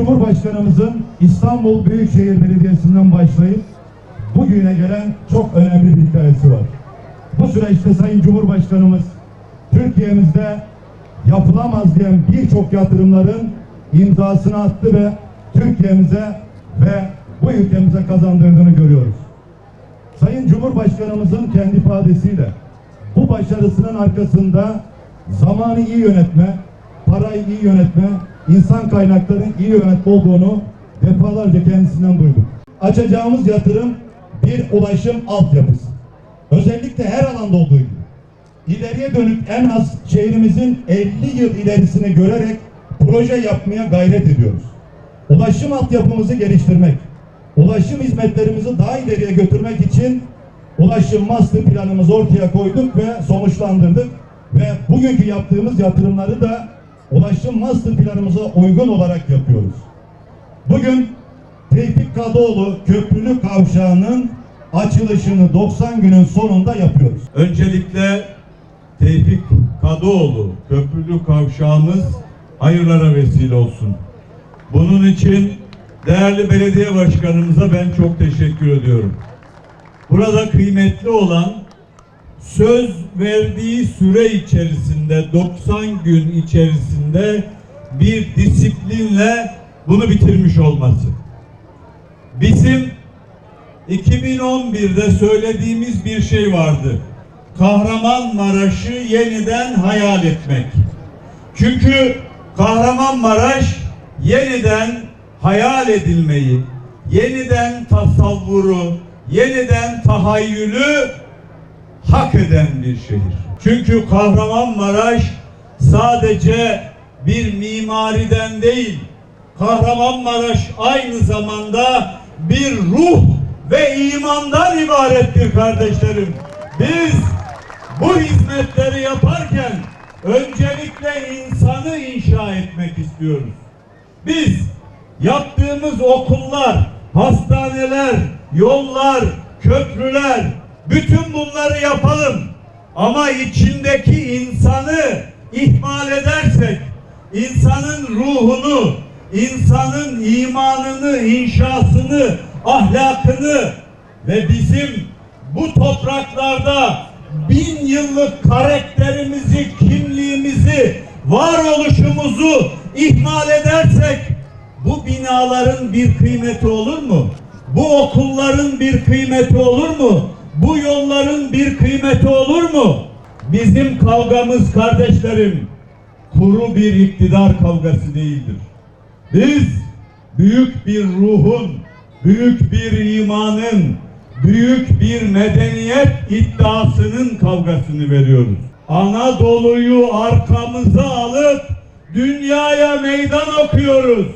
Cumhurbaşkanımızın İstanbul Büyükşehir Belediyesi'nden başlayıp bugüne gelen çok önemli bir hikayesi var. Bu süreçte Sayın Cumhurbaşkanımız Türkiye'mizde yapılamaz diyen birçok yatırımların imzasını attı ve Türkiye'mize ve bu ülkemize kazandırdığını görüyoruz. Sayın Cumhurbaşkanımızın kendi ifadesiyle bu başarısının arkasında zamanı iyi yönetme, parayı iyi yönetme, insan kaynaklarının iyi yönetme olduğunu defalarca kendisinden duyduk. Açacağımız yatırım bir ulaşım altyapısı. Özellikle her alanda olduğu gibi. İleriye dönük en az şehrimizin 50 yıl ilerisini görerek proje yapmaya gayret ediyoruz. Ulaşım altyapımızı geliştirmek, ulaşım hizmetlerimizi daha ileriye götürmek için ulaşım master planımızı ortaya koyduk ve sonuçlandırdık. Ve bugünkü yaptığımız yatırımları da ulaşım master planımıza uygun olarak yapıyoruz. Bugün Tevfik Kadıoğlu Köprülü Kavşağı'nın açılışını 90 günün sonunda yapıyoruz. Öncelikle Tevfik Kadıoğlu köprülü kavşağımız hayırlara vesile olsun. Bunun için değerli belediye başkanımıza ben çok teşekkür ediyorum. Burada kıymetli olan söz verdiği süre içerisinde 90 gün içerisinde bir disiplinle bunu bitirmiş olması. Bizim 2011'de söylediğimiz bir şey vardı. Kahramanmaraş'ı yeniden hayal etmek. Çünkü Kahramanmaraş yeniden hayal edilmeyi, yeniden tasavvuru, yeniden tahayyülü hak eden bir şehir. Çünkü Kahramanmaraş sadece bir mimariden değil, Kahramanmaraş aynı zamanda bir ruh ve imandan ibarettir kardeşlerim. Biz bu hizmetleri yaparken öncelikle insanı inşa etmek istiyoruz. Biz yaptığımız okullar, hastaneler, yollar, köprüler, bütün bunları yapalım. Ama içindeki insanı ihmal edersek, insanın ruhunu, insanın imanını, inşasını, ahlakını ve bizim bu topraklarda bin yıllık karakterimizi, kimliğimizi, varoluşumuzu ihmal edersek bu binaların bir kıymeti olur mu? Bu okulların bir kıymeti olur mu? Bu yolların bir kıymeti olur mu? Bizim kavgamız kardeşlerim kuru bir iktidar kavgası değildir. Biz büyük bir ruhun, büyük bir imanın, büyük bir medeniyet iddiasının kavgasını veriyoruz. Anadolu'yu arkamıza alıp dünyaya meydan okuyoruz.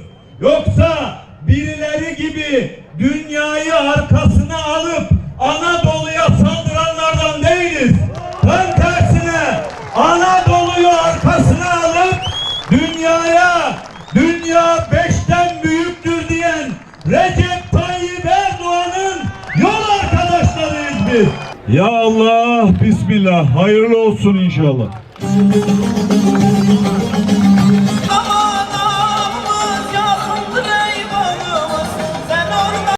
Yoksa birileri gibi dünyayı arkasına alıp Anadolu'ya saldıranlardan değiliz. Tam tersine Anadolu'yu arkasına alıp dünyaya dünya beşten büyüktür diyen Recep Tayyip Erdoğan'ın yol arkadaşlarıyız biz. Ya Allah, Bismillah, hayırlı olsun inşallah.